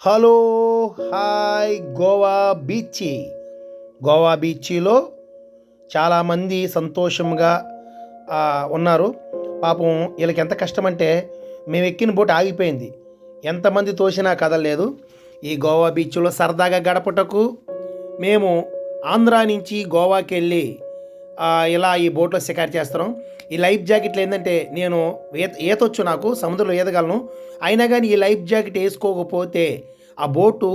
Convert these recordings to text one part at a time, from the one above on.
Hello hi Goa beach. Goa బీచ్లో చాలామంది సంతోషంగా ఉన్నారు. పాపం వీళ్ళకి ఎంత కష్టం అంటే మేము ఎక్కిన బోట్ ఆగిపోయింది. ఎంతమంది తోసినా కదలలేదు. ఈ గోవా బీచ్లో సరదాగా గడపటకు మేము ఆంధ్రా నుంచి గోవాకి వెళ్ళి ఇలా ఈ బోట్లో షికారు చేస్తున్నాం ఈ లైఫ్ జాకెట్లు ఏంటంటే నేను ఈత ఈతొచ్చు నాకు సముద్రంలో ఈదగలను అయినా కానీ ఈ లైఫ్ జాకెట్ వేసుకోకపోతే ఆ బోటు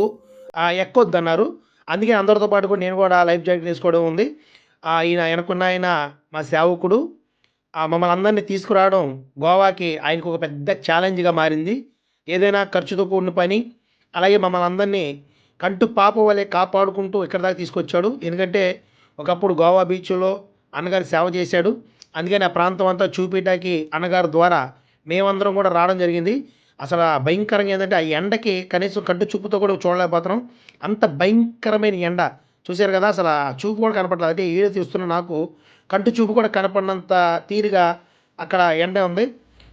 ఎక్కొద్దు ఎక్కొద్దన్నారు. అందుకే అందరితో పాటు కూడా నేను కూడా లైఫ్ జాకెట్ వేసుకోవడం ఉంది. ఈయన వెనకున్న ఆయన మా సేవకుడు. మమ్మల్ని అందరినీ తీసుకురావడం గోవాకి ఆయనకు ఒక పెద్ద ఛాలెంజ్గా మారింది. ఏదైనా ఖర్చుతో కూడిన పని అలాగే మమ్మల్ని అందరినీ కంటు పాప వలె కాపాడుకుంటూ ఇక్కడ దాకా తీసుకొచ్చాడు. ఎందుకంటే ఒకప్పుడు గోవా బీచ్లో అన్నగారు సేవ చేశాడు. అందుకని ఆ ప్రాంతం అంతా చూపించడానికి అన్నగారి ద్వారా మేమందరం కూడా రావడం జరిగింది. అసలు ఆ భయంకరంగా ఏంటంటే ఆ ఎండకి కనీసం కంటి చూపుతో కూడా చూడలేకపోతున్నాం. అంత భయంకరమైన ఎండ. చూశారు కదా అసలు ఆ చూపు కూడా కనపడలేదు. అంటే ఏడు తీస్తున్న నాకు కంటి చూపు కూడా కనపడినంత తీరుగా అక్కడ ఎండ ఉంది.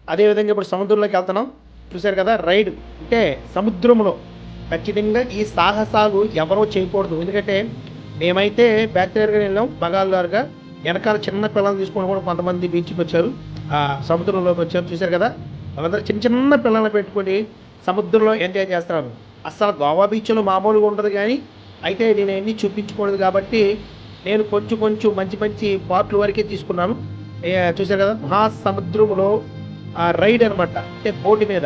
అదేవిధంగా ఇప్పుడు సముద్రంలోకి వెళ్తున్నాం. చూశారు కదా రైడ్ అంటే సముద్రంలో ఖచ్చితంగా ఈ సాహసాలు ఎవరో చేయకూడదు. ఎందుకంటే మేమైతే బ్యాక్టీరియాగా వెళ్ళాం మగాళ్ళారుగా వెనకాల చిన్న పిల్లల్ని తీసుకొని కూడా కొంతమంది బీచ్కి వచ్చారు. ఆ సముద్రంలోకి వచ్చారు. చూశారు కదా? వాళ్ళందరూ చిన్న చిన్న పిల్లల్ని పెట్టుకొని సముద్రంలో ఎంజాయ్ చేస్తున్నారు. అస్సలు గోవా బీచ్లో మామూలుగా ఉండదు కానీ అయితే నేను అన్ని చూపించకూడదు కాబట్టి నేను కొంచెం కొంచెం మంచి మంచి పార్ట్ల వరకే తీసుకున్నాను. చూశారు కదా? మహాసముద్రంలో ఆ రైడ్ అనమాట అంటే బోటు మీద.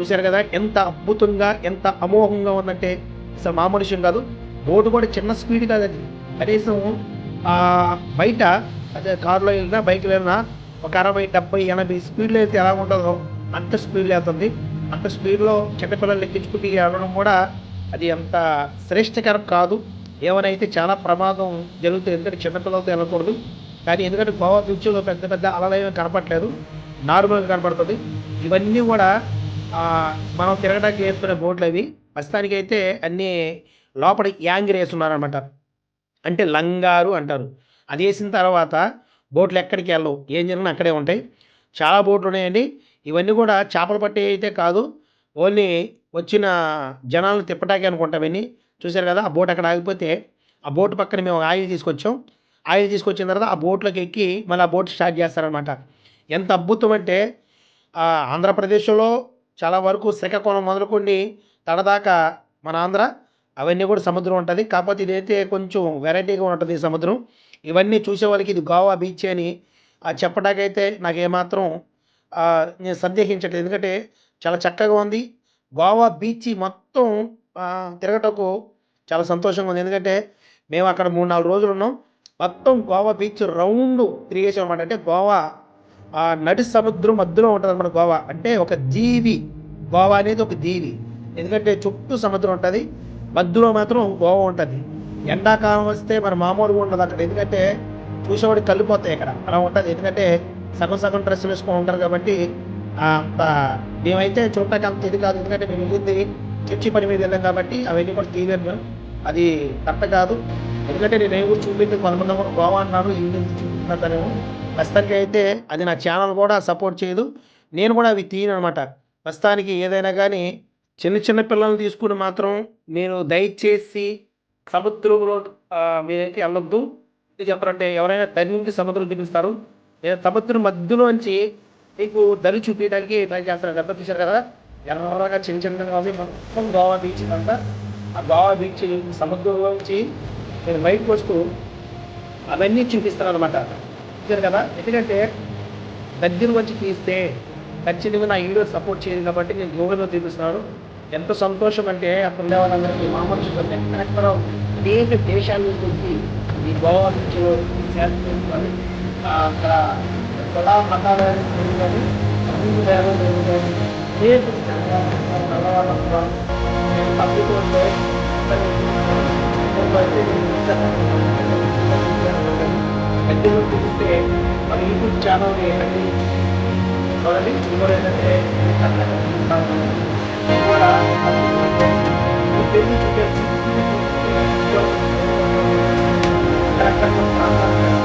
చూశారు కదా? ఎంత అద్భుతంగా ఎంత అమోఘంగా ఉందంటే అసలు మామూలు విషయం కాదు. బోటు కూడా చిన్న స్పీడ్ కాదండి. కనీసం బయట అదే కారులో వెళ్ళినా బైక్లో వెళ్ళినా ఒక అరవై డెబ్బై ఎనభై స్పీడ్లో అయితే ఎలా ఉంటుందో అంత స్పీడ్లో వెళ్తుంది. అంత స్పీడ్లో చిన్నపిల్లలు ఎక్కించుకుంటూ వెళ్ళడం కూడా అది అంత శ్రేష్టకరం కాదు. ఏమైనా చాలా ప్రమాదం జరుగుతుంది. ఎందుకంటే చిన్నపిల్లలతో వెళ్ళకూడదు. కానీ ఎందుకంటే గోవా బీచ్లో పెద్ద పెద్ద అలలేమీ కనపడలేదు. నార్మల్గా కనపడుతుంది. ఇవన్నీ కూడా మనం తిరగడానికి వేసుకునే బోట్లు అవి. ప్రస్తుతానికి అయితే అన్నీ లోపల యాంగిర్ వేస్తున్నారనమాట అంటే లంగారు అంటారు. అది వేసిన తర్వాత బోట్లు ఎక్కడికి వెళ్ళవు? ఏం జరిగినా అక్కడే ఉంటాయి. చాలా బోట్లు ఉన్నాయండి. ఇవన్నీ కూడా చేపలు పట్టే అయితే కాదు. ఓన్లీ వచ్చిన జనాలను తిప్పటాకే అనుకుంటా చూశారు కదా ఆ బోట్ అక్కడ ఆగిపోతే ఆ బోట్ పక్కన మేము ఆయిల్ తీసుకొచ్చాం. ఆయిల్ తీసుకొచ్చిన తర్వాత ఆ బోట్లోకి ఎక్కి మళ్ళీ ఆ బోట్ స్టార్ట్ చేస్తారనమాట ఎంత అద్భుతం అంటే ఆంధ్రప్రదేశ్లో చాలా వరకు శ్రీకాకుళం మొదలుకొని తడదాకా మన ఆంధ్ర అవన్నీ కూడా సముద్రం ఉంటుంది. కాకపోతే ఇదైతే కొంచెం వెరైటీగా ఉంటుంది ఈ సముద్రం. ఇవన్నీ చూసే వాళ్ళకి ఇది గోవా బీచ్ అని చెప్పడానికైతే నాకు ఏమాత్రం నేను సందేహించట్లేదు. ఎందుకంటే చాలా చక్కగా ఉంది. గోవా బీచ్ మొత్తం తిరగటకు చాలా సంతోషంగా ఉంది. ఎందుకంటే మేము అక్కడ మూడు నాలుగు రోజులు ఉన్నాం. మొత్తం గోవా బీచ్ రౌండ్ తిరిగేసాం అనమాట అంటే గోవా ఆ నడి సముద్రం మధ్యలో ఉంటుంది అనమాట గోవా. అంటే ఒక దీవి గోవా అనేది ఒక దీవి ఎందుకంటే చుట్టూ సముద్రం ఉంటుంది. మధ్యలో మాత్రం గోవా ఉంటుంది. ఎండాకాలం వస్తే మన మామూలుగా ఉండదు అక్కడ. ఎందుకంటే చూసేవాడికి కలిపోతాయి ఇక్కడ. అలా ఉంటుంది. ఎందుకంటే సగం సగం డ్రెస్సులు వేసుకొని ఉంటారు కాబట్టి అంత మేమైతే చూడటానికి అంత ఇది కాదు. ఎందుకంటే మేము వెళ్ళింది చర్చి పని మీద వెళ్ళాం కాబట్టి అవన్నీ కూడా తీయలేము అది కరెక్ట్ కాదు. ఎందుకంటే నేను ఏం కూడా చూపించింది కొంతమంది కూడా గోవా అన్నారు. ఈ చూపించినతనేమో ప్రస్తుతానికి అయితే అది నా ఛానల్ కూడా సపోర్ట్ చేయదు. నేను కూడా అవి తీయను అనమాట ప్రస్తుతానికి ఏదైనా కానీ చిన్న చిన్న పిల్లల్ని తీసుకుని మాత్రం నేను దయచేసి సముద్రంలో మీరైతే వెళ్ళొద్దు. చెప్పారంటే ఎవరైనా తల్లి సముద్రం దిగుస్తారు. నేను సముద్రం మధ్యలోంచి మీకు దరి చూపించడానికి ట్రై చేస్తాను దెబ్బ తీశారు కదా? ఎర్రగా చిన్న చిన్నగా మొత్తం గోవా బీచ్ అంతా. ఆ గోవా బీచ్ సముద్రంలోంచి నేను బయటకు వస్తూ అవన్నీ చూపిస్తాను అనమాట చూశారు కదా? ఎందుకంటే దగ్గర వచ్చి తీస్తే ఖచ్చితంగా నా ఇల్లు సపోర్ట్ చేయదు కాబట్టి నేను గూగుల్లో చూపిస్తున్నాను. ఎంత సంతోషం అంటే అక్కడ ఉండేవాళ్ళందరికీ మామూలు చూడండి ఎక్కడెక్కడ అనేక దేశాల నుంచి ఈ గోవా నుంచి చేస్తున్నారు. ఆ, అక్కడ కులా మతాలు అనేవి కానీ అన్ని వేరే వేరే కానీ అనేక నల్లవాళ్ళు ఉన్నారు. నేను తప్పుతూ ఉంటే పెద్దలు చూస్తే మన యూట్యూబ్ ఛానల్ చూడండి ఇంకోటి ఏంటంటే కూడా పెళ్ళి చూపేసి చాలా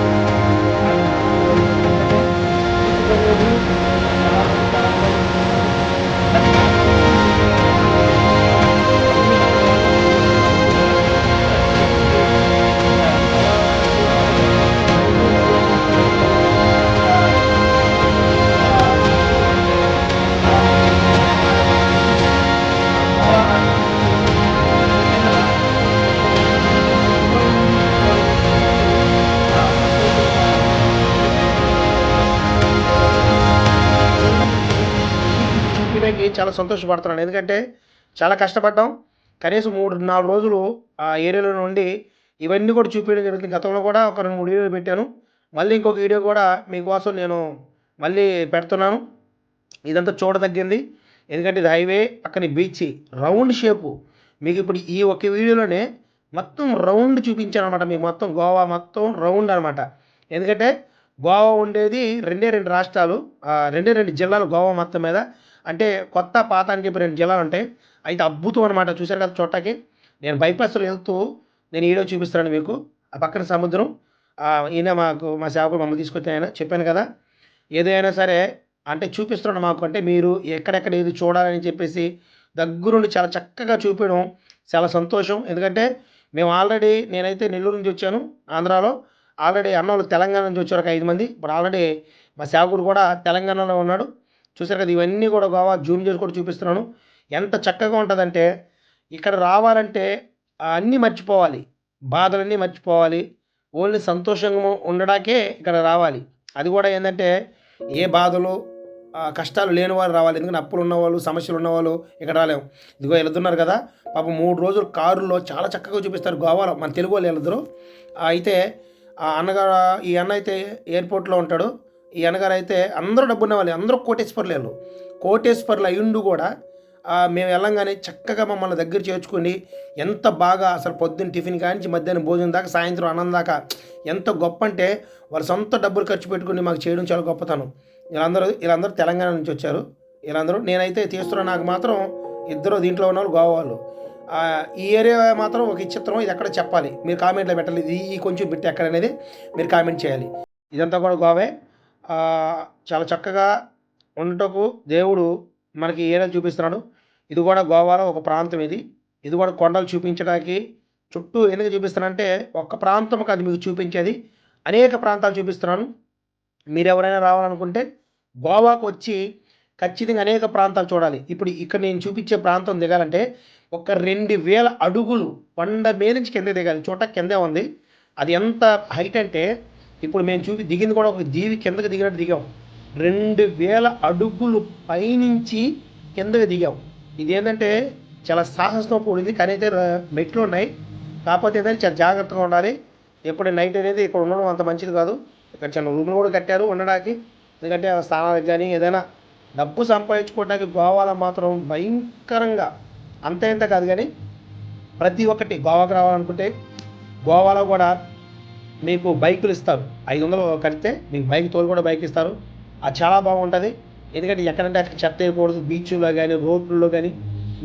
సంతోషపడుతున్నాను. ఎందుకంటే చాలా కష్టపడ్డాం. కనీసం మూడు నాలుగు రోజులు ఆ ఏరియాలో నుండి ఇవన్నీ కూడా చూపించడం జరుగుతుంది. గతంలో కూడా ఒక రెండు మూడు వీడియోలు పెట్టాను. మళ్ళీ ఇంకొక వీడియో కూడా మీకోసం నేను మళ్ళీ పెడుతున్నాను. ఇదంతా చూడదగ్గింది. ఎందుకంటే ఇది హైవే పక్కన బీచ్. Round shape. మీకు ఇప్పుడు ఈ ఒక వీడియోలోనే మొత్తం రౌండ్ చూపించాను అనమాట మీకు మొత్తం గోవా మొత్తం రౌండ్ అనమాట ఎందుకంటే గోవా ఉండేది రెండే రెండు రాష్ట్రాలు రెండే రెండు జిల్లాలు గోవా మొత్తం మీద. అంటే కొత్త పాత అని చెప్పి రెండు జిల్లాలు ఉంటాయి. అయితే అద్భుతం అనమాట చూశారు కదా చూడటానికి నేను బైపాస్లో వెళ్తూ నేను ఈడో చూపిస్తాను మీకు. ఆ పక్కన సముద్రం. ఈయన మాకు మా సేవకుడు మమ్మల్ని తీసుకొచ్చి ఆయన చెప్పాను కదా. ఏదైనా సరే అంటే చూపిస్తున్నాడు మాకు అంటే మీరు ఎక్కడెక్కడ ఏది చూడాలని చెప్పేసి దగ్గరుండి చాలా చక్కగా చూపించడం చాలా సంతోషం. ఎందుకంటే మేము ఆల్రెడీ నేనైతే నెల్లూరు నుంచి వచ్చాను ఆంధ్రాలో. ఆల్రెడీ అన్నోళ్ళు తెలంగాణ నుంచి వచ్చారు ఒక ఐదు మంది. ఇప్పుడు ఆల్రెడీ మా సేవకుడు కూడా తెలంగాణలో ఉన్నాడు. చూసారు కదా ఇవన్నీ కూడా గోవా జూమ్ చేసి కూడా చూపిస్తున్నాను. ఎంత చక్కగా ఉంటుందంటే ఇక్కడ రావాలంటే అన్నీ మర్చిపోవాలి. బాధలన్నీ మర్చిపోవాలి. ఓన్లీ సంతోషంగా ఉండడానికే ఇక్కడ రావాలి. అది కూడా ఏంటంటే ఏ బాధలు కష్టాలు లేని వారు రావాలి. ఎందుకంటే అప్పులు ఉన్నవాళ్ళు సమస్యలు ఉన్నవాళ్ళు ఇక్కడ రాలేము ఇదిగో వెళ్తున్నారు కదా పాపం మూడు రోజులు కారులో చాలా చక్కగా చూపిస్తారు గోవాలో. మన తెలుగు వాళ్ళు వెళ్తారు అయితే ఆ అన్నగారు ఈ అన్న అయితే ఎయిర్పోర్ట్లో ఉంటాడు. ఈ అన్నగారు అయితే అందరూ డబ్బు ఉన్నవాళ్ళు అందరూ కోటేశ్వర్లు కోటేశ్వర్లు అయ్యుండు కూడా మేము వెళ్ళంగానే చక్కగా మమ్మల్ని దగ్గర చేర్చుకొని ఎంత బాగా అసలు పొద్దున్న టిఫిన్ కానించి మధ్యాహ్నం భోజనం దాకా సాయంత్రం అన్నం దాకా ఎంత గొప్ప అంటే వాళ్ళ సొంత డబ్బులు ఖర్చు పెట్టుకుని మాకు చేయడం చాలా గొప్పతనం. వీళ్ళందరూ వీళ్ళందరూ తెలంగాణ నుంచి వచ్చారు. వీళ్ళందరూ నేనైతే తీస్తున్నా నాకు మాత్రం ఇద్దరు దీంట్లో ఉన్న వాళ్ళు గోవా వాళ్ళు ఈ ఏరియా మాత్రం ఒక చిత్రం ఇది ఎక్కడ చెప్పాలి. మీరు కామెంట్లో పెట్టాలి. ఇది ఈ కొంచెం పెట్టి ఎక్కడ అనేది మీరు కామెంట్ చేయాలి. ఇదంతా కూడా గోవే. చాలా చక్కగా ఉండటకు దేవుడు మనకి ఏరియా చూపిస్తున్నాడు. ఇది కూడా గోవాలో ఒక ప్రాంతం ఇది. ఇది కూడా కొండలు చూపించడానికి చుట్టూ ఎందుకు చూపిస్తానంటే ఒక్క ప్రాంతం కాదు మీకు చూపించేది. అనేక ప్రాంతాలు చూపిస్తున్నాను. మీరు ఎవరైనా రావాలనుకుంటే గోవాకు వచ్చి ఖచ్చితంగా అనేక ప్రాంతాలు చూడాలి. ఇప్పుడు ఇక్కడ నేను చూపించే ప్రాంతం దిగాలంటే ఒక రెండు వేల అడుగులు కొండ మీద నుంచి కింద దిగాలి. చోట కిందే ఉంది. అది ఎంత హైట్ అంటే ఇప్పుడు మేము చూపి దిగింది కూడా ఒక దీవి కిందకి దిగినట్టు దిగాం. రెండు వేల అడుగులు పైనుంచి కిందకి దిగాం. ఇదేంటంటే చాలా సాహసంతో కూడింది. కానీ అయితే మెట్లు ఉన్నాయి. కాకపోతే ఏంటంటే చాలా జాగ్రత్తగా ఉండాలి. ఎప్పుడు నైట్ అనేది ఇక్కడ ఉండడం అంత మంచిది కాదు. ఇక్కడ చిన్న రూమ్లు కూడా కట్టారు ఉండడానికి. ఎందుకంటే ఆ స్నానాలకు కానీ ఏదైనా డబ్బు సంపాదించుకోవడానికి గోవాలో మాత్రం భయంకరంగా అంత ఇంత కాదు కానీ ప్రతి ఒక్కటి గోవాకి రావాలనుకుంటే గోవాలో కూడా మీకు బైకులు ఇస్తారు. ఐదు వందలు కడితే మీకు బైక్ తోలు కూడా బైక్ ఇస్తారు. అది చాలా బాగుంటుంది. ఎందుకంటే ఎక్కడంటే అక్కడ చెత్త వేయకూడదు. బీచ్లో కానీ రోడ్లలో కానీ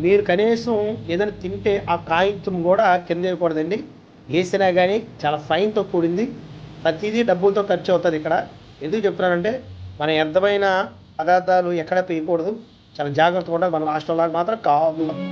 మీరు కనీసం ఏదైనా తింటే ఆ కాగితం కూడా కింద వేయకూడదండి. వేసినా కానీ చాలా ఫైన్తో కూడింది. ప్రతిదీ డబ్బులతో ఖర్చు అవుతుంది ఇక్కడ. ఎందుకు చెప్తున్నానంటే మన ఎంతమైన పదార్థాలు ఎక్కడ వేయకూడదు. చాలా జాగ్రత్తగా ఉండాలి. మన రాష్ట్రంలో మాత్రం కాదు